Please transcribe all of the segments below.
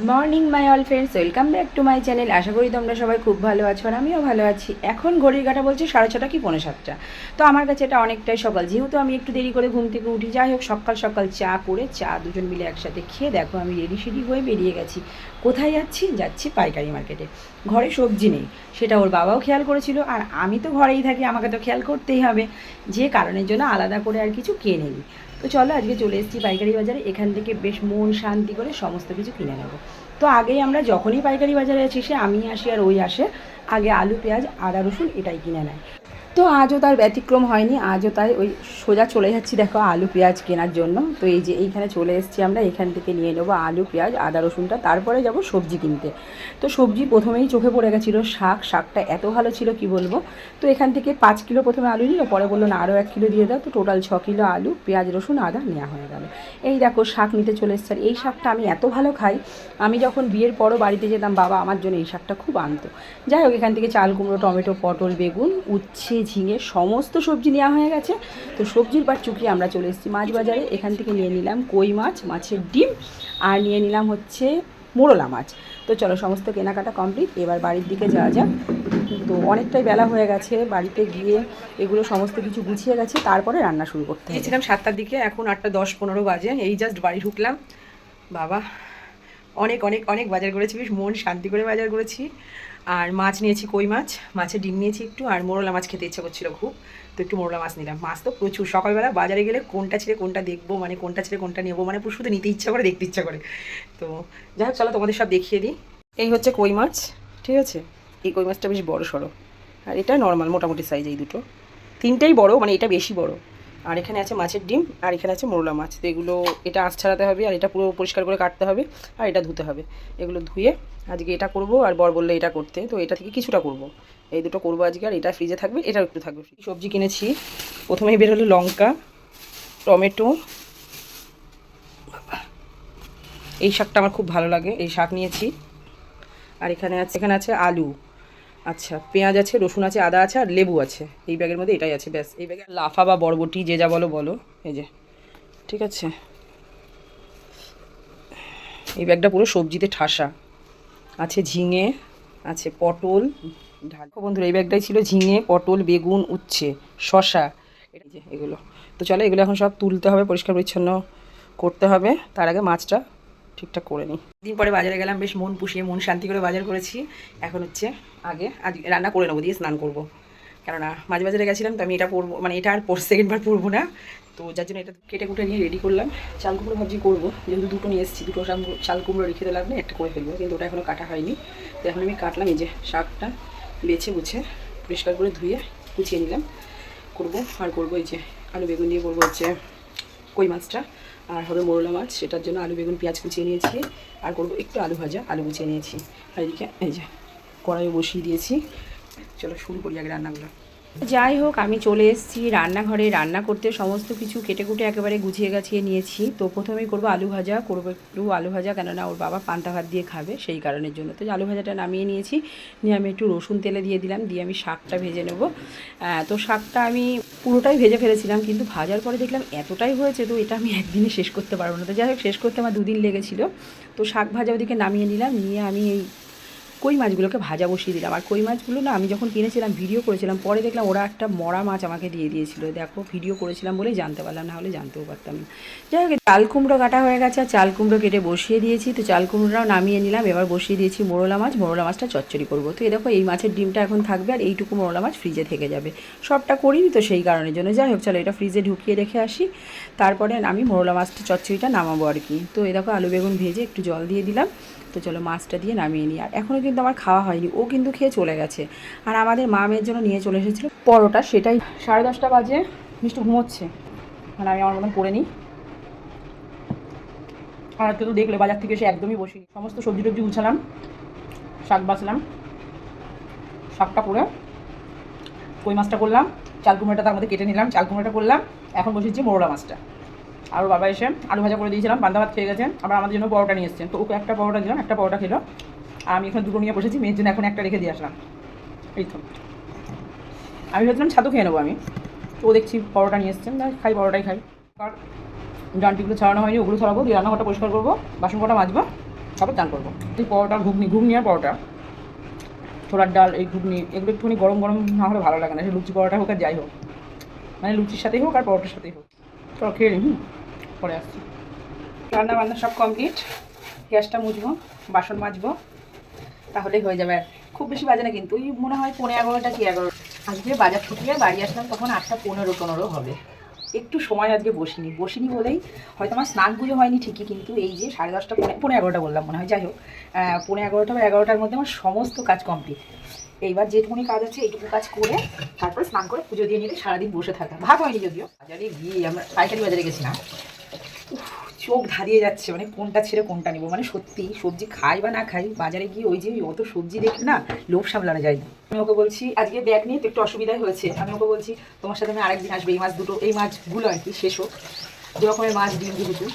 Morning, my all friends, welcome back to my channel. আশা করি তোমরা সবাই খুব ভালো আছো আর আমিও ভালো আছি। এখন ঘড়ির কাটা বলছে সাড়ে ছটা কি পৌনে সাতটা। তো আমার কাছে এটা অনেকটাই সকাল। যেহেতু আমি একটু দেরি করে ঘুম থেকে উঠি, যাই হোক, সকাল সকাল চা করে চা দুজন মিলে একসাথে খেয়ে দেখো আমি রেডি সেডি হয়ে বেরিয়ে গেছি। কোথায় যাচ্ছি? যাচ্ছি পাইকারি মার্কেটে ঘরে সবজি নেই, সেটা ওর বাবাও খেয়াল করেছিল। আর আমি তো ঘরেই থাকি, আমাকে তো খেয়াল করতেই হবে। যে কারণের জন্য আলাদা করে আর কিছু কিনে নিই তো চলো আজকে চলে এসেছি পাইকারি বাজারে। এখান থেকে বেশ মন শান্তি করে সমস্ত কিছু কিনে নেব। তো আগেই আমরা যখনই পাইকারি বাজারে আছি সে আমি আসি আর ওই আসে, আগে আলু, পেঁয়াজ, আদা, রসুন এটাই কিনে নেয়। তো আজও তার ব্যতিক্রম হয়নি, আজও তাই ওই সোজা চলে যাচ্ছি, দেখো আলু পেঁয়াজ কেনার জন্য। তো এই যে এইখানে চলে এসেছি আমরা, এখান থেকে নিয়ে নেব আলু, পেঁয়াজ, আদা, রসুনটা, তারপরে যাব সবজি কিনতে। তো সবজি প্রথমেই চোখে পড়ে গেছিল শাক, শাকটা এত ভালো ছিল কি বলব? তো এখান থেকে পাঁচ কিলো প্রথমে আলু নিল, পরে বলল, না আরও এক কিলো দিয়ে দাও। তো টোটাল ছ কিলো আলু, পেঁয়াজ, রসুন, আদা নেওয়া হয়ে গেল। এই দেখো শাক নিতে চলে এসছে এই শাকটা আমি এত ভালো খাই, আমি যখন বিয়ের পরও বাড়িতে যেতাম, বাবা আমার জন্য এই শাকটা খুব আনতো। যাই হোক, এখান থেকে চাল কুমড়ো, টমেটো, পটল, বেগুন, উচ্ছে ঝিঙে সমস্ত সবজি নেওয়া হয়ে গেছে। তো সবজির পাট চুকিয়ে আমরা চলে এসেছি মাছ বাজারে। এখান থেকে নিয়ে নিলাম কই মাছ, মাছের ডিম, আর নিয়ে নিলাম হচ্ছে মোরলা মাছ। তো চলো সমস্ত কেনাকাটা কমপ্লিট, এবার বাড়ির দিকে যাওয়া যাক। তো অনেকটাই বেলা হয়ে গেছে, বাড়িতে গিয়ে এগুলো সমস্ত কিছু গুছিয়ে গেছে, তারপরে রান্না শুরু করতে গিয়েছিলাম সাতটার দিকে, এখন আটটা দশ পনেরো বাজে, এই জাস্ট বাড়ি ঢুকলাম। বাবা, অনেক অনেক অনেক বাজার করেছি, বেশ মন শান্তি করে বাজার করেছি। আর মাছ নিয়েছি কই মাছ? মাছের ডিম নিয়েছি একটু, আর মোরলা মাছ খেতে ইচ্ছা করছিল খুব, তো একটু মোরলা মাছ নিলাম। মাছ তো প্রচুর, সকালবেলা বাজারে গেলে কোনটা ছেড়ে কোনটা দেখব মানে কোনটা ছেড়ে কোনটা নেব মানে শুধু নিতে ইচ্ছা করে, দেখতে ইচ্ছা করে। তো যাই হোক, চলো তোমাদের সব দেখিয়ে দিই। এই হচ্ছে কই মাছ, ঠিক আছে? এই কই মাছটা বেশ বড় সড়ো আর এটা নর্মাল মোটামুটি সাইজ এই দুটো। তিনটেই বড় মানে এটা বেশি বড়। আর এখানে আছে মাছের ডিম, আর এখানে আছে মোরলা মাছ। তো এগুলো, এটা আঁশ ছাড়াতে হবে, আর এটা পুরো পরিষ্কার করে কাটতে হবে, আর এটা ধুতে হবে। এগুলো ধুয়ে আজকে এটা করব, আর বর বললে এটা করতে। তো এটা থেকে কিছুটা করব। এই দুটো করব আজকে, আর এটা ফ্রিজে থাকবে, এটাও একটু থাকবে। সবজি কিনেছি। প্রথমেই বের হলো লঙ্কা, টমেটো। এই শাকটা আমার খুব ভালো লাগে, এই শাক নিয়েছি। আর এখানে আছে এখানে আছে আলু। আচ্ছা পেঁয়াজ আছে, রসুন আছে, আদা আছে আর লেবু আছে। এই ব্যাগের মধ্যে এটাই আছে, ব্যাস। এই ব্যাগে লাফা বা বরবটি, যে যা বলো বলো। এই যে, ঠিক আছে? এই ব্যাগটা পুরো সবজিতে ঠাসা। আছে ঝিঙে, আছে পটল, ঢাল। বন্ধুরা, এই ব্যাগটাই ছিল ঝিঙে, পটল, বেগুন, উচ্ছে শশা এগুলো। তো চলো, এগুলো এখন সব তুলতে হবে পরিষ্কার পরিচ্ছন্ন করতে হবে। তার আগে মাছটা ঠিকঠাক করে নিই। দিন পরে বাজারে গেলাম, বেশ মন পুষিয়ে, মন শান্তি করে বাজার করেছি। এখন হচ্ছে আগে, আজ রান্না করে নেব, দিয়ে স্নান করব। কেননা মাঝে বাজারে গেছিলাম, তো আমি এটা পরবো মানে এটা আর পর সেকেন্ড বার পরবো না। তো যার জন্য এটা কেটে কুটে নিয়ে রেডি করলাম। চাল কুমড়ো ভাবছি করব, যেহেতু দুটো নিয়ে এসেছি, দুটো চাল কুমড়ো রেখে দিলাম না একটা করে ফেলব, কিন্তু ওটা এখনও কাটা হয়নি। তো এখন আমি কাটলাম, এই যে শাকটা বেছে বুছে, পরিষ্কার করে ধুয়ে কুচিয়ে নিলাম। করব আর করব এই যে আলু বেগুন দিয়ে করব হচ্ছে কই মাছটা আর হবে মোরলা মাছ, সেটার জন্য আলু, বেগুন, পেঁয়াজ কুচিয়ে নিয়েছি। আর করব একটু আলু ভাজা, আলু কুচিয়ে নিয়েছি। আর এদিকে, এই যে কড়াই বসিয়ে দিয়েছি। চলো শুরু করি আগে রান্নাগুলো। যাই হোক, আমি চলে এসেছি রান্নাঘরে। রান্না করতে সমস্ত কিছু কেটে কুটে একেবারে গুছিয়ে গাছিয়ে নিয়েছি। তো প্রথমেই করব আলু ভাজা। করব একটু আলু ভাজা, কেননা ওর বাবা পান্তা ভাত দিয়ে খাবে, সেই কারণের জন্য। তো আলু ভাজাটা নামিয়ে নিয়েছি, নিয়ে আমি একটু রসুন তেলে দিয়ে দিলাম। দিয়ে আমি শাকটা ভেজে নেব। তো শাকটা আমি পুরোটাই ভেজে ফেলেছিলাম, কিন্তু ভাজার পরে দেখলাম এতটাই হয়েছে তো এটা আমি একদিনে শেষ করতে পারব না। তো যাই হোক, শেষ করতে আমার দুদিন লেগেছিলো। তো শাক ভাজা ওদিকে নামিয়ে নিলাম, নিয়ে আমি এই কই মাছগুলোকে ভাজা বসিয়ে দিলাম। আর কই মাছগুলো না, আমি যখন কিনেছিলাম ভিডিও করেছিলাম, পরে দেখলাম ওরা একটা মরা মাছ আমাকে দিয়ে দিয়েছিল। দেখো ভিডিও করেছিলাম বলেই জানতে পারলাম, না হলে জানতেও পারতাম না। যাই হোক, চাল কুমড়ো কাটা হয়ে গেছে, আর চাল কুমড়ো কেটে বসিয়ে দিয়েছি। তো চাল কুমড়োটাও নামিয়ে নিলাম, এবার বসিয়ে দিয়েছি মোরলা মাছ। মোরলা মাছটা চচ্চড়ি করব। তো এই দেখো, এই মাছের ডিমটা এখন থাকবে, আর এইটুকু মোরলা মাছ ফ্রিজে থেকে যাবে। সবটা করিনি তো সেই কারণের জন্য। যাই হোক, চলো এটা ফ্রিজে ঢুকিয়ে রেখে আসি। তারপরে আমি মোরলা মাছটা, চচ্চড়িটা নামাবো আর কি। তো এই দেখো, আলু বেগুন ভেজে একটু জল দিয়ে দিলাম। তো চলো, মাছটা দিয়ে নামিয়ে নিই। আর এখনও কিন্তু আমার খাওয়া হয়নি, ও কিন্তু খেয়ে চলে গেছে। আর আমাদের মা মেয়ের জন্য নিয়ে চলে এসেছিল পরোটা, সেটাই সাড়ে দশটা বাজে, মিষ্টি ঘুমোচ্ছে। মানে আমি আমার মতন করে নিই। আর তো দেখলে বাজার থেকে এসে একদমই বসি সমস্ত সবজি টবজি গুছালাম শাক বাছলাম, শাকটা করে কই মাছটা করলাম, চাল কুমড়োটা তার মধ্যে কেটে নিলাম, চাল কুমড়োটা করলাম, এখন বসেছি মোরলা মাছটা। আর বাবা এসে আলু ভাজা করে দিয়েছিলাম পান্তা ভাত খেয়ে গেছেন আবার আমাদের জন্য পরোটা নিয়ে এসেছেন তো ওকে একটা পরোটা দিলাম, একটা পরোটা খেলো। আর আমি এখানে দুটো নিয়ে বসেছি, মেয়ের জন্য এখন একটা রেখে দিয়ে আসলাম। এই তো। আমি ভেবেছিলাম ছাতু খেয়ে নেব আমি। তো দেখছি পরোটা নিয়ে এসছেন খাই, পরোটাই খাই। আর ডান্টিগুলো ছাড়ানো হয়নি, ওগুলো ছড়াবো দিয়ে রান্নাঘরটা পরিষ্কার করব, বাসন কটা মাজবো, তারপর চান করব। এই পরোটা, ঘুগনি ঘুগনি আর পরোটা। ছোলার ডাল, এই ঘুগনি, এগুলো একটুখানি গরম গরম না হলে ভালো লাগে না। সে লুচি পরোটা হোক আর যাই হোক। মানে লুচির সাথেই হোক আর পরোটার সাথেই হোক। চল খেয়ে নিই পরে আসছি। রান্না বান্না সব কমপ্লিট গ্যাসটা মুছবো, বাসন মাজবো, তাহলেই হয়ে যাবে। আর খুব বেশি বাজে না কিন্তু, ওই মনে হয় পনেরো এগারোটা কি এগারো। আজকে বাজার ছুটিয়ে বাড়ি আসলাম, তখন আটটা পনেরো পনেরো হবে। একটু সময় আজকে বসিনি। বসিনি বলেই হয়তো আমার স্নান পুজো হয়নি ঠিকই, কিন্তু এই যে সাড়ে দশটা পনেরো পনেরো এগারোটা বললাম মনে হয়। যাই হোক পনেরো এগারোটা বা এগারোটার মধ্যে আমার সমস্ত কাজ কমপ্লিট এইবার যেটুকুনি কাজ আছে, এইটুকু কাজ করে তারপরে স্নান করে পুজো দিয়ে নিলে সারাদিন বসে থাকা ভাগ হয়নি যদিও। বাজারে গিয়ে আমরা পাইকারি বাজারে গেছিলাম। চোখ ধারিয়ে যাচ্ছে মানে কোনটা ছেড়ে কোনটা নিবো? মানে সত্যি, সবজি খাই বা না খাই, বাজারে গিয়ে ওই যে অত সবজি দেখে না লোভ সামলানো যায় না আমি ওকে বলছি, আজকে ব্যাগ নিয়ে তো একটু অসুবিধাই হয়েছে। আমি ওকে বলছি, তোমার সাথে আমি আরেকদিন আসবে, এই মাছ দুটো, এই মাছগুলো আর কি, শেষ হোক। দু রকমের মাছ ডিম যেহেতু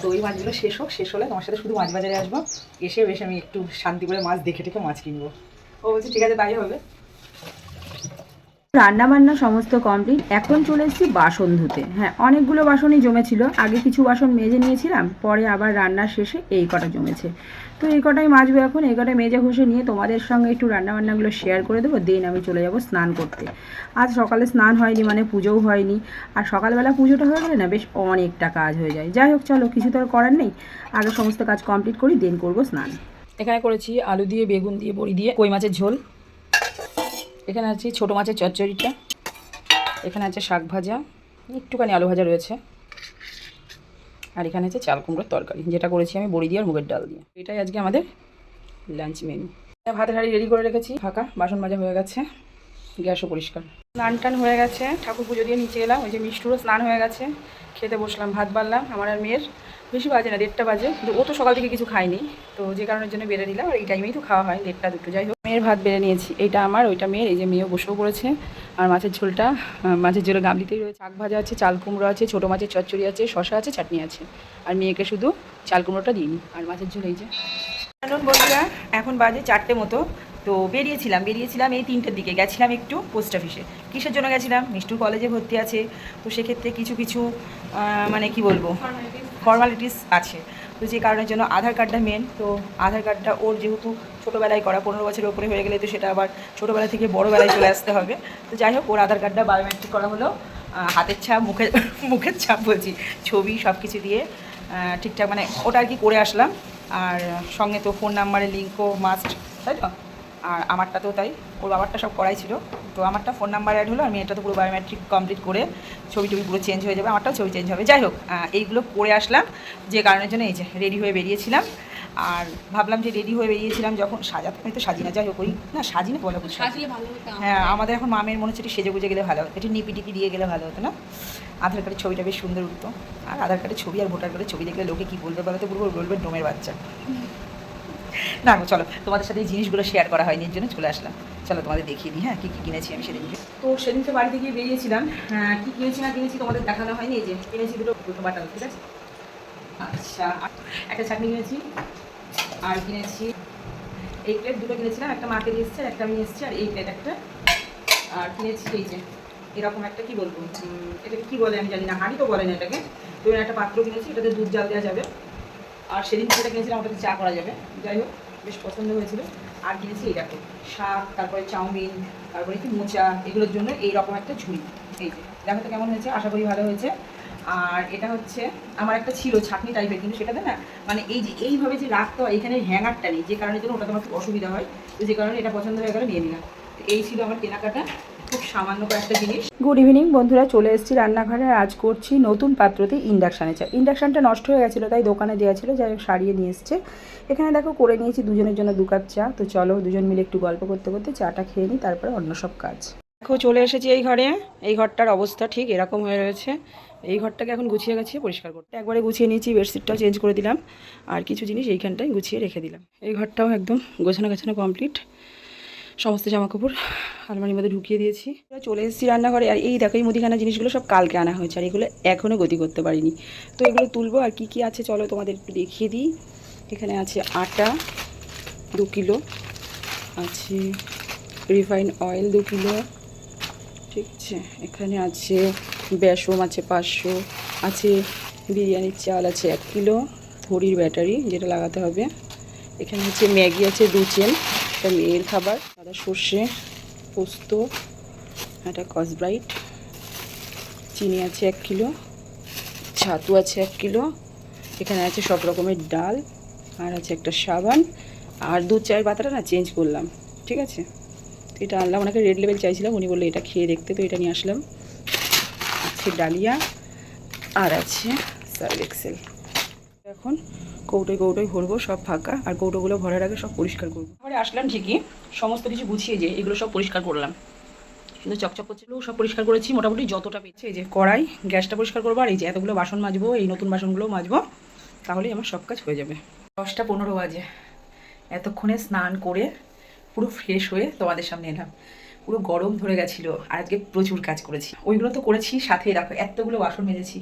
তো ওই মাছগুলো শেষ হোক, শেষ হলে তোমার সাথে শুধু মাছ বাজারে আসব। এসে বেশ আমি একটু শান্তি করে মাছ দেখে টেখে মাছ কিনবো। রান্না বান্না সমস্ত কমপ্লিট এখন চলে এসেছি বাসন ধুতে। হ্যাঁ অনেকগুলো বাসনই জমেছিল। আগে কিছু বাসন মেজে নিয়েছিলাম, পরে আবার রান্নার শেষে এই কটা জমেছে। তো এই কটাই মাজবো এখন, এই কটাই মেজে ঘষে নিয়ে তোমাদের সঙ্গে একটু রান্না বান্নাগুলো শেয়ার করে দেবো দেন আমি চলে যাব স্নান করতে। আজ সকালে স্নান হয়নি মানে পুজোও হয়নি। আর সকালবেলা পুজোটা হয়ে গেলে না, বেশ অনেকটা কাজ হয়ে যায়। যাই হোক, চলো, কিছু তো আর করার নেই। আগে সমস্ত কাজ কমপ্লিট করি দেন করব স্নান। এখানে করেছি আলু দিয়ে, বেগুন দিয়ে, বড়ি দিয়ে, কই মাছের ঝোল। এখানে আছে ছোটো মাছের চচ্চড়িটা। এখানে আছে শাক ভাজা। একটুখানি আলু ভাজা রয়েছে। আর এখানে আছে চাল কুমড়োর তরকারি। যেটা করেছি আমি বড়ি দিয়ে আর মুগের ডাল দিয়ে। এটাই আজকে আমাদের লাঞ্চ মেনু ভাতের হাড়ি রেডি করে রেখেছি। ফাঁকা, বাসন মাজা হয়ে গেছে। গ্যাসও পরিষ্কার। স্নান টান হয়ে গেছে ঠাকুর পুজো দিয়ে নিচে এলাম ওই যে মিষ্টুরও স্নান হয়ে গেছে খেতে বসলাম ভাত বাড়লাম আমার আর মেয়ের বেশি বাজে না দেড়টা বাজে কিন্তু ও তো সকাল থেকে কিছু খায়নি তো যে কারণের জন্য বেড়ে নিলাম আর এই টাইমেই তো খাওয়া হয় দেড়টা দুটো যাই হোক। মেয়ের ভাত বেড়ে নিয়েছি এইটা আমার ওইটা মেয়ের এই যে মেয়েও বসেও পড়েছে আর মাছের ঝোলটা মাছের ঝোলে গামলিতেই রয়েছে শাক ভাজা আছে চাল কুমড়ো আছে ছোটো মাছের চচ্চড়ি আছে শশা আছে চাটনি আছে আর মেয়েকে শুধু চাল কুমড়োটা দিইনি আর মাছের ঝোল এই যে। বন্ধুরা এখন বাজে চারটে মতো তো বেরিয়েছিলাম বেরিয়েছিলাম এই তিনটের দিকে। গেছিলাম একটু পোস্ট অফিসে কিসের জন্য গেছিলাম? মিষ্টুর কলেজে ভর্তি আছে। তো সেক্ষেত্রে কিছু কিছু মানে কি বলব? ফর্মালিটিস আছে। তো যে কারণের জন্য আধার কার্ডটা মেন তো আধার কার্ডটা ওর যেহেতু ছোটোবেলায় করা পনেরো বছরের উপরে হয়ে গেলে তো সেটা আবার ছোটোবেলা থেকে বড়োবেলায় চলে আসতে হবে। তো যাই হোক ওর আধার কার্ডটা বায়োমেট্রিক করা হলো। হাতের ছাপ মুখের মুখের ছাপ বলছি ছবি সব কিছু দিয়ে ঠিকঠাক মানে ওটা আর কি করে আসলাম। আর সঙ্গে তো ফোন নাম্বারের লিঙ্কও মাস্ট তাই তো? আর আমারটা তো তাই ওর বাবারটা সব করাই ছিল। তো আমারটা ফোন নাম্বার অ্যাড হলো আর মেয়েটা তো পুরো বায়োমেট্রিক কমপ্লিট করে ছবি টবি পুরো চেঞ্জ হয়ে যাবে আমারটাও ছবি চেঞ্জ হবে। যাই হোক এইগুলো করে আসলাম যে কারণের জন্য এই যে রেডি হয়ে বেরিয়েছিলাম। আর ভাবলাম যে রেডি হয়ে বেরিয়েছিলাম যখন সাজাতে আমি তো সাজি না যাই হোক ওই না সাজি না বলে বুঝছি আমার। হ্যাঁ আমাদের এখন মামের মনে হচ্ছে একটু সেজে গুজে গেলে ভালো হতো একটু নিপি টিপি দিয়ে গেলে ভালো হতো না? আধার কার্ডের ছবিটা বেশ সুন্দর উঠতো। আর আধার কার্ডের ছবি আর ভোটার কার্ডের ছবি দেখলে লোকে কী বলবে বলো তো? পুরো বলবে ডোমের বাচ্চা। না চলো, তোমাদের সাথে এই জিনিসগুলো শেয়ার করা হয়নি, এর জন্য চলে আসলাম। চলো, তোমাদের দেখিয়ে দিই হ্যাঁ কী কী কিনেছি আমি সেদিনকে তো সেদিনকে বাড়িতে গিয়ে বেরিয়েছিলাম হ্যাঁ কী কিনেছি না কিনেছি তোমাদের দেখানো হয়নি, এই যে কিনেছি দুটো দুটো বাটাল ঠিক আছে? আচ্ছা একটা চাটনি কিনেছি, আর কিনেছি এই প্লেট দুটো কিনেছিলাম, একটা মাকে দিয়ে এসছে একটা আমি এসেছি, আর এই প্লেট একটা। আর কিনেছি এই যে, এরকম একটা কি বলব এটাকে কি বলে আমি জানি না, হাঁড়ি তো বলে না এটাকে। তো একটা পাত্র কিনেছি, এটাতে দুধ জাল দেওয়া যাবে। আর সেদিন যেটা কিনেছিলাম ওটাতে চা করা যাবে। যাই হোক, বেশ পছন্দ হয়েছিল। আর কিনেছি এই দেখো, শাক, তারপরে চাউমিন, তারপরে কি মোচা, এগুলোর জন্য এই রকম একটা ঝুড়ি। এই যে, দেখো তো কেমন হয়েছে, আশা করি ভালো হয়েছে। আর এটা হচ্ছে, আমার একটা ছিল ছাকনি টাইপের কিন্তু সেটাতে না মানে এই যে, এইভাবে যে রাখতে হয়, এখানে হ্যাঙ্গারটা নেই, যে কারণের জন্য ওটাতে আমার খুব অসুবিধা হয়। তো যে কারণে এটা পছন্দ হয়ে গেল, নিয়ে নিলাম। এই ছিল আমার কেনাকাটা। সামান্য কয়েকটা জিনিস। গুড ইভিনিং বন্ধুরা, চলে এসেছি রান্নাঘরে। আজ করছি নতুন পাত্রতে ইন্ডাকশানে চা ইন্ডাকশানটা নষ্ট হয়ে গেছিল, তাই দোকানে দেওয়া ছিল, যাই সারিয়ে নিয়ে এসছে। এখানে দেখো, করে নিয়েছি দুজনের জন্য দু কাপ চা। তো চলো, দুজন মিলে একটু গল্প করতে করতে চাটা খেয়ে নিই, তারপরে অন্য সব কাজ। দেখো, চলে এসেছি এই ঘরে। এই ঘরটার অবস্থা ঠিক এরকম হয়ে রয়েছে। এই ঘরটাকে এখন গুছিয়ে গেছিয়ে পরিষ্কার করতে। একবারে গুছিয়ে নিয়েছি বেডশিটটাও চেঞ্জ করে দিলাম। আর কিছু জিনিস এইখানটায় গুছিয়ে রেখে দিলাম। এই ঘরটাও একদম গোছানো গোছানো কমপ্লিট সমস্ত জামা কাপড় আলমারির মধ্যে ঢুকিয়ে দিয়েছি। চলে এসেছি রান্নাঘরে, আর এই দেখো, এই মুদিখানা জিনিসগুলো সব কালকে আনা হয়েছে, আর এগুলো এখনও গতি করতে পারিনি। তো এগুলো তুলবো, আর কি কি আছে চলো তোমাদের একটু দেখিয়ে দিই। এখানে আছে আটা, দু কিলো, আছে রিফাইন অয়েল দু কিলো, ঠিক আছে? এখানে আছে বেসম আছে পাঁচশো, আছে বিরিয়ানির চাল আছে এক কিলো, ঘড়ির ব্যাটারি যেটা লাগাতে হবে। এখানে হচ্ছে ম্যাগি আছে দু চেন, এটা মেয়ের খাবার। সাদা সর্ষে, পোস্ত, একটা কসব্রাইট চিনি আছে এক কিলো, ছাতু আছে এক কিলো, এখানে আছে সব রকমের ডাল, আর আছে একটা সাবান, আর দুধ চায়ের পাতাটা না চেঞ্জ করলাম, ঠিক আছে? তো এটা আনলাম, ওনাকে রেড লেভেল চাইছিলাম, উনি বলল এটা খেয়ে দেখতে, তো এটা নিয়ে আসলাম। আছে ডালিয়া, আর আছে সার্ভ এক্সেল এখন কৌটোয় কৌটোয় ভরবো সব ফাঁকা, আর কৌটোগুলো ভরার আগে সব পরিষ্কার করব। পরে আসলাম ঠিকই, সমস্ত কিছু গুছিয়ে যে এগুলো সব পরিষ্কার করলাম। কিন্তু চকচক করছিল সব পরিষ্কার করেছি, মোটামুটি যতটা পেয়েছে, এই যে কড়াই, গ্যাসটা পরিষ্কার করব, আর এই যে এতগুলো বাসন মাজবো, এই নতুন বাসনগুলো মাজবো, তাহলেই আমার সব কাজ হয়ে যাবে। দশটা পনেরো বাজে। এতক্ষণে স্নান করে পুরো ফ্রেশ হয়ে তোমাদের সামনে এলাম। পুরো গরম ধরে গেছিল, আর আজকে প্রচুর কাজ করেছি। ওইগুলো তো করেছি, সাথেই রাখো, এতগুলো বাসন মেজেছি।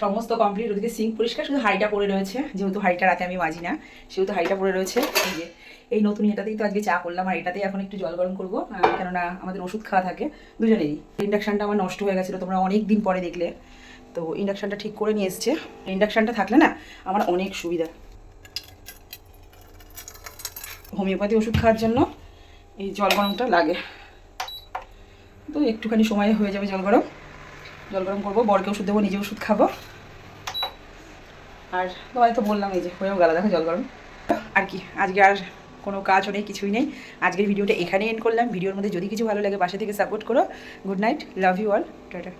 সমস্ত কমপ্লিট ওদিকে সিঙ্ক পরিষ্কার, শুধু হাইটা পড়ে রয়েছে, যেহেতু হাইটা রাতে আমি মাজি না, সেহেতু হাইটা পড়ে রয়েছে। এই এই নতুন এটাতেই তো আজকে চা করলাম, আর এটাতেই এখন একটু জল গরম করব কেননা আমাদের ওষুধ খাওয়া থাকে দুজনেরই। ইন্ডাকশানটা আমার নষ্ট হয়ে গেছিল, তোমরা অনেক দিন পরে দেখলে। তো ইন্ডাকশানটা ঠিক করে নিয়ে এসছে। ইন্ডাকশানটা থাকলে না, আমার অনেক সুবিধা। হোমিওপ্যাথি ওষুধ খাওয়ার জন্য এই জল গরমটা লাগে। তো একটুখানি সময়ে হয়ে যাবে জল গরম। জল গরম করব, বরকে ওষুধ দেবো, নিজে ওষুধ খাব। আর তোমায় তো বললাম এই যে, হয়েও গেল, দেখো জল গরম। আর কি, আজকে আর কোনো কাজও নেই, কিছুই নেই। আজকের ভিডিওটা এখানেই এন্ড করলাম। ভিডিওর মধ্যে যদি কিছু ভালো লাগে বাসা থেকে সাপোর্ট করো। Good night love you all tata.